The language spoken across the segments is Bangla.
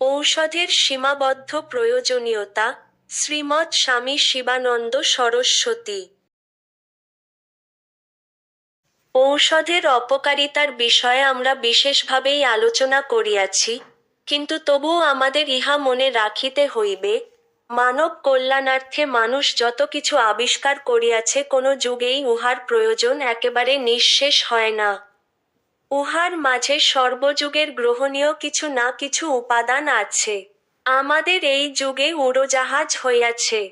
ঔষধের সীমাবদ্ধ প্রয়োজনীয়তা, শ্রীমৎ স্বামী শিবানন্দ সরস্বতী। ঔষধের অপকারিতার বিষয়ে আমরা বিশেষভাবেই আলোচনা করিয়াছি, কিন্তু তবুও আমাদের ইহা মনে রাখিতে হইবে, মানব কল্যাণার্থে মানুষ যত কিছু আবিষ্কার করিয়াছে কোনো যুগেই উহার প্রয়োজন একেবারে নিঃশেষ হয় না। উহার মাঝে সর্বযুগের গ্রহণীয় কিছু না কিছু উপাদান আছে। আমাদের এই যুগে উড়োজাহাজ হইয়াছে।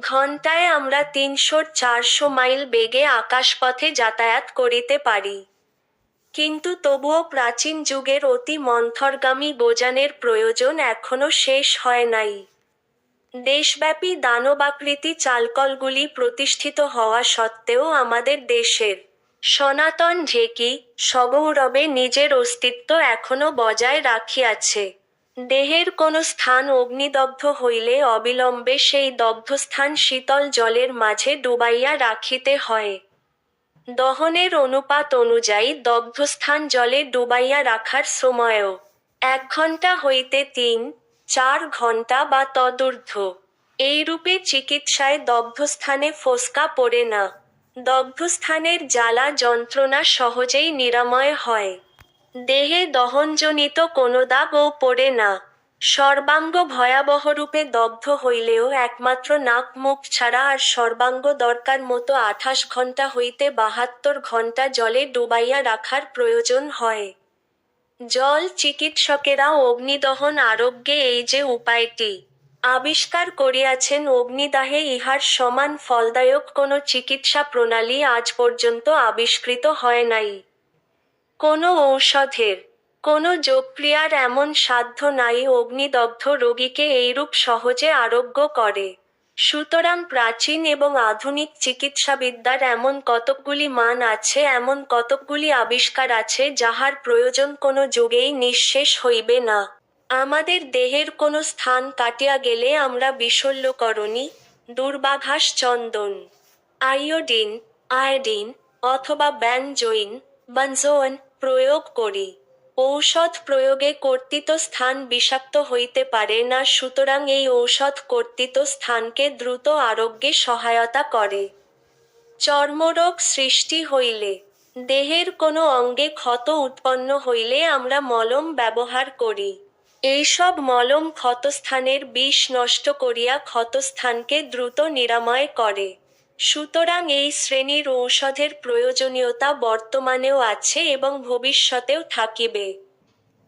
ঘন্টায় আমরা তিনশো চারশো মাইল বেগে আকাশপথে যাতায়াত করিতে পারি। কিন্তু তবুও প্রাচীন যুগের অতি মন্থরগামী বোজানের প্রয়োজন এখনও শেষ হয় নাই। দেশব্যাপী দানবাকৃতি চালকলগুলি প্রতিষ্ঠিত হওয়া সত্ত্বেও আমাদের দেশের সনাতন ঢেকি সগৌরবে নিজের অস্তিত্ব এখনও বজায় রাখিয়াছে। দেহের কোনো স্থান অগ্নিদগ্ধ হইলে অবিলম্বে সেই দগ্ধস্থান শীতল জলের মাঝে ডুবাইয়া রাখিতে হয়। দহনের অনুপাত অনুযায়ী দগ্ধস্থান জলে ডুবাইয়া রাখার সময়ও এক ঘণ্টা হইতে তিন, চার ঘণ্টা বা তদূর্ধ্ব। এইরূপে চিকিৎসায় দগ্ধস্থানে ফোসকা পড়ে না। দগ্ধস্থানের জ্বালা যন্ত্রণা সহজেই নিরাময় হয়। দেহে দহনজনিত কোনো দাগও পড়ে না। সর্বাঙ্গ ভয়াবহরূপে দগ্ধ হইলেও একমাত্র নাক মুখ ছাড়া আর সর্বাঙ্গ দরকার মতো আঠাশ ঘণ্টা হইতে বাহাত্তর ঘণ্টা জলে ডুবাইয়া রাখার প্রয়োজন হয়। জল চিকিৎসকেরা অগ্নিদহন আরোগ্যে এই যে উপায়টি আবিষ্কার করিয়াছেন অগ্নিদাহে ইহার সমান ফলদায়ক কোনো চিকিৎসা প্রণালী আজ পর্যন্ত আবিষ্কৃত হয় নাই। কোনো ঔষধের, কোনো যোগক্রিয়ার এমন সাধ্য নাই অগ্নিদগ্ধ রোগীকে এইরূপ সহজে আরোগ্য করে। সুতরাং প্রাচীন এবং আধুনিক চিকিৎসাবিদ্যার এমন কতকগুলি মান আছে, এমন কতকগুলি আবিষ্কার আছে, যাহার প্রয়োজন কোনো যুগেই নিঃশেষ হইবে না। আমাদের দেহের কোনো স্থান কাটিয়া গেলে আমরা বিশল্যকরণী দুর্বাঘাস চন্দন আয়োডিন আয়োডিন অথবা ব্যানজোইন বানজোন প্রয়োগ করি। ঔষধ প্রয়োগে কর্তৃত স্থান বিষাক্ত হইতে পারে না, সুতরাং এই ঔষধ কর্তৃত স্থানকে দ্রুত আরোগ্যে সহায়তা করে। চর্মরোগ সৃষ্টি হইলে, দেহের কোনো অঙ্গে ক্ষত উৎপন্ন হইলে আমরা মলম ব্যবহার করি। এইসব মলম ক্ষতস্থানের বিষ নষ্ট করিয়া ক্ষতস্থানকে দ্রুত নিরাময় করে। সুতরাং এই শ্রেণির ঔষধের প্রয়োজনীয়তা বর্তমানেও আছে এবং ভবিষ্যতেও থাকিবে।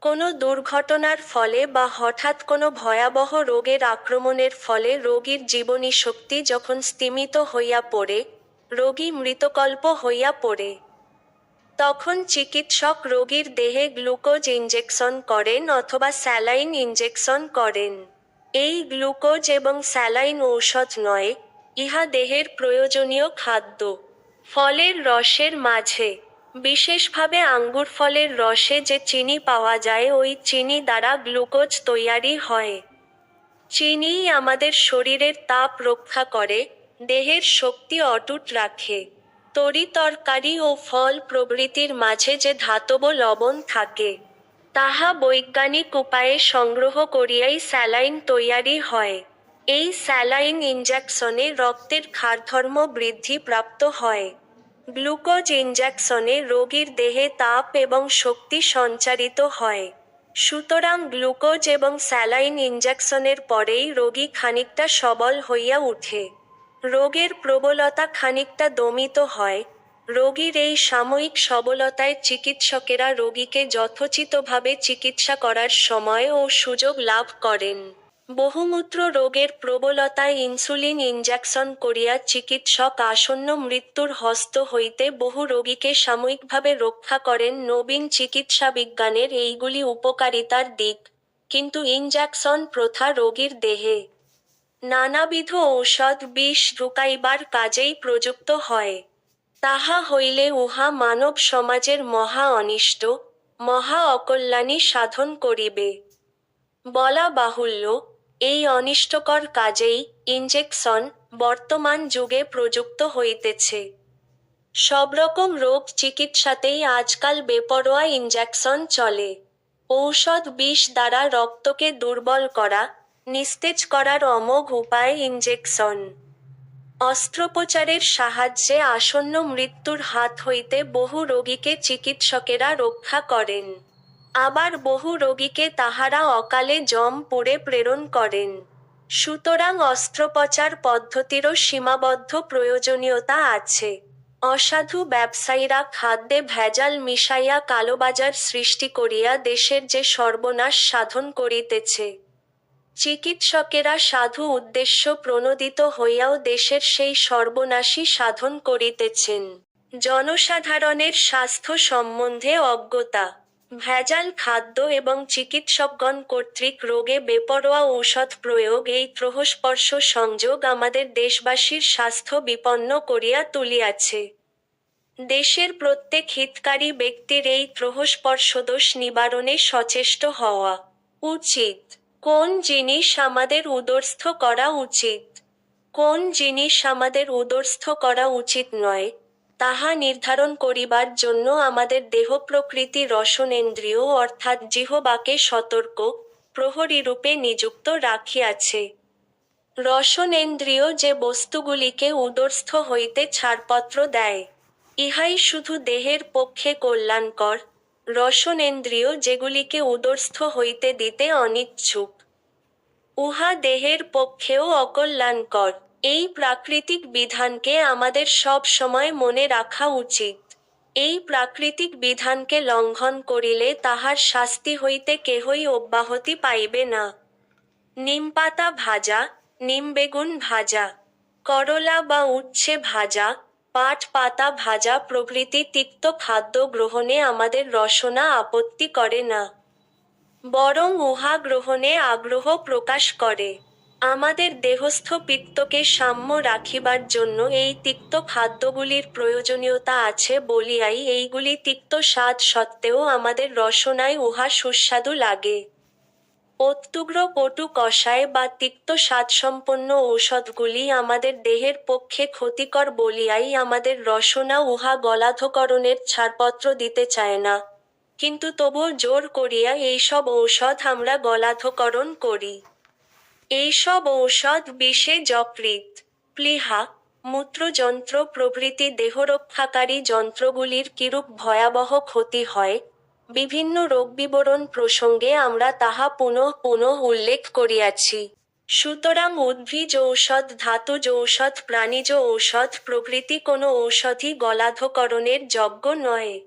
কোনো দুর্ঘটনার ফলে বা হঠাৎ কোনো ভয়াবহ রোগের আক্রমণের ফলে রোগীর জীবনী শক্তি যখন স্তিমিত হইয়া পড়ে, রোগী মৃতকল্প হইয়া পড়ে। তখন চিকিৎসক রোগীর দেহে গ্লুকোজ ইঞ্জেকশন করেন অথবা স্যালাইন ইঞ্জেকশন করেন। এই গ্লুকোজ এবং স্যালাইন ঔষধ নয়, ইহা দেহের প্রয়োজনীয় খাদ্য। ফলের রসের মাঝে, বিশেষভাবে আঙ্গুর ফলের রসে যে চিনি পাওয়া যায় ওই চিনি দ্বারা গ্লুকোজ তৈয়ারি হয়। চিনিই আমাদের শরীরের তাপ রক্ষা করে, দেহের শক্তি অটুট রাখে। তরি তরকারি ও ফল প্রভৃতির মাঝে যে ধাতব লবণ থাকে, তাহা বৈজ্ঞানিক উপায়ে সংগ্রহ করিয়াই স্যালাইন তৈয়ারি হয়। এই স্যালাইন ইঞ্জেকশনে রক্তের ক্ষারধর্ম বৃদ্ধি প্রাপ্ত হয়। গ্লুকোজ ইঞ্জেকশনে রোগীর দেহে তাপ এবং শক্তি সঞ্চারিত হয়। সুতরাং গ্লুকোজ এবং স্যালাইন ইঞ্জেকশনের পরেই রোগী খানিকটা সবল হইয়া উঠে। রোগের প্রবলতা খানিকটা দমিত হয়। রোগীর এই সাময়িক সবলতায় চিকিৎসকেরা রোগীকে যথোচিতভাবে চিকিৎসা করার সময় ও সুযোগ লাভ করেন। বহুমূত্র রোগের প্রবলতায় ইনসুলিন ইনজেকশন করিয়া চিকিৎসক আসন্ন মৃত্যুর হস্ত হইতে বহু রোগীকে সাময়িকভাবে রক্ষা করেন নবীন চিকিৎসা বিজ্ঞানের এইগুলি উপকারিতার দিক। কিন্তু ইনজেকশন প্রথা রোগীর দেহে। নানাবিধ ঔষধ বিষ ঢুকাইবার কাজেই প্রযুক্ত হয়। তাহা হইলে উহা মানব সমাজের মহা অনিষ্ট, মহা অকল্যাণী সাধন করিবে। বলা বাহুল্য, এই অনিষ্টকর কাজেই ইঞ্জেকশন বর্তমান যুগে প্রযুক্ত হইতেছে। সব রকম রোগ চিকিৎসাতেই আজকাল বেপরোয়া ইঞ্জেকশন চলে। ঔষধ বিষ দ্বারা রক্তকে দুর্বল করা নিস্তেজ করার অমোঘ উপায় ইঞ্জেকশন অস্ত্রোপচারের সাহায্যে আসন্ন মৃত্যুর হাত হইতে বহু রোগীকে চিকিৎসকেরা রক্ষা করেন। আবার বহু রোগীকে তাহারা অকালে জম পড়ে প্রেরণ করেন। সুতরাং অস্ত্রোপচার পদ্ধতিরও সীমাবদ্ধ প্রয়োজনীয়তা আছে। অসাধু ব্যবসায়ীরা খাদ্যে ভেজাল মিশাইয়া কালোবাজার সৃষ্টি করিয়া দেশের যে সর্বনাশ সাধন করিতেছে চিকিৎসকেরা সাধু উদ্দেশ্য প্রণোদিত হইয়াও দেশের সেই সর্বনাশী সাধন করিতেছেন। জনসাধারণের স্বাস্থ্য সম্বন্ধে অজ্ঞতা, ভেজাল খাদ্য এবং চিকিৎসকগণ কর্তৃক রোগে বেপরোয়া ঔষধ প্রয়োগ এই ত্রহস্পর্শ সংযোগ আমাদের দেশবাসীর স্বাস্থ্য বিপন্ন করিয়া তুলিয়াছে। দেশের প্রত্যেক হিতকারী ব্যক্তির এই ত্রহস্পর্শদোষ নিবারণে সচেষ্ট হওয়া উচিত। কোন জিনিস আমাদের উদরস্থ করা উচিত? কোন জিনিস আমাদের উদরস্থ করা উচিত নয়? তাহা নির্ধারণ করিবার জন্য আমাদের দেহ প্রকৃতি রসনেন্দ্রিয় অর্থাৎ জিহবাকে সতর্ক প্রহরীরূপে নিযুক্ত রাখিয়াছে। রসনেন্দ্রিয় যে বস্তুগুলিকে উদরস্থ হইতে ছাড়পত্র দেয়, ইহাই শুধু দেহের পক্ষে কল্যাণকর। রসনেন্দ্রিয় যেগুলিকে উদরস্থ হইতে দিতে অনিচ্ছুক, উহা দেহের পক্ষেও অকল্যাণকর। এই প্রাকৃতিক বিধানকে আমাদের সব সময় মনে রাখা উচিত। এই প্রাকৃতিক বিধানকে লঙ্ঘন করিলে তাহার শাস্তি হইতে কেহই অব্যাহতি পাইবে না। নিমপাতা ভাজা, নিমবেগুন ভাজা, করলা বা উচ্ছে ভাজা পাট পাতা ভাজা প্রভৃতি তিক্ত খাদ্য গ্রহণে আমাদের রসনা আপত্তি করে না। বরং উহা গ্রহণে আগ্রহ প্রকাশ করে। আমাদের দেহস্থ পিত্তকে সাম্য রাখিবার জন্য এই তিক্ত খাদ্যগুলির প্রয়োজনীয়তা আছে বলিয়াই এইগুলি তিক্ত স্বাদ সত্ত্বেও আমাদের রসনায় উহা সুস্বাদু লাগে। অত্যুগ্র কটু কষায় বা তিক্ত স্বাদসম্পন্ন ঔষধগুলি আমাদের দেহের পক্ষে ক্ষতিকর বলিয়াই আমাদের রসনা উহা গলাধকরণের ছাড়পত্র দিতে চায় না। কিন্তু তবুও জোর করিয়া এইসব ঔষধ আমরা গলাধকরণ করি। এইসব ঔষধ বিষে যকৃত প্লীহা, মূত্রযন্ত্র প্রভৃতি দেহরক্ষাকারী যন্ত্রগুলির কিরূপ ভয়াবহ ক্ষতি হয় বিভিন্ন রোগ বিবরণ প্রসঙ্গে আমরা তাহা পুনঃ পুনঃ উল্লেখ করিয়াছি। সুতরাং উদ্ভিজ ঔষধ ধাতুজ ঔষধ, প্রাণীজ ঔষধ প্রকৃতি কোনো ঔষধই গলাধকরণের যজ্ঞ নয়।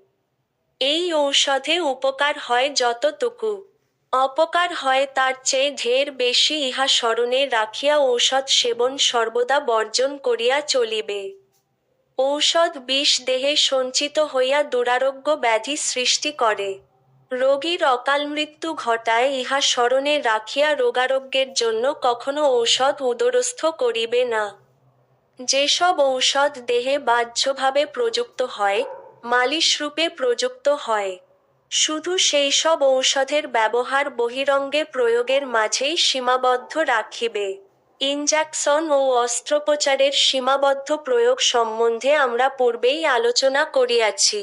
এই ঔষধে উপকার হয় যতটুকু। অপকার হয় তার চেয়ে ঢের বেশি ইহা স্মরণে রাখিয়া ঔষধ সেবন সর্বদা বর্জন করিয়া চলিবে। ঔষধ বিষ দেহে সঞ্চিত হইয়া দুরারোগ্য ব্যাধি সৃষ্টি করে। রোগীর অকাল মৃত্যু ঘটায় ইহা স্মরণে রাখিয়া রোগারোগ্যের জন্য কখনো ঔষধ উদরস্থ করিবে না। যেসব ঔষধ দেহে বাহ্যভাবে প্রযুক্ত হয়, মালিশ রূপে প্রযুক্ত হয়। শুধু সেই সব ঔষধের ব্যবহার বহিরঙ্গে প্রয়োগের মাঝেই সীমাবদ্ধ রাখিবে। ইনজেকশন ও অস্ত্রোপচারের সীমাবদ্ধ প্রয়োগ সম্বন্ধে আমরা পূর্বেই আলোচনা করিয়াছি।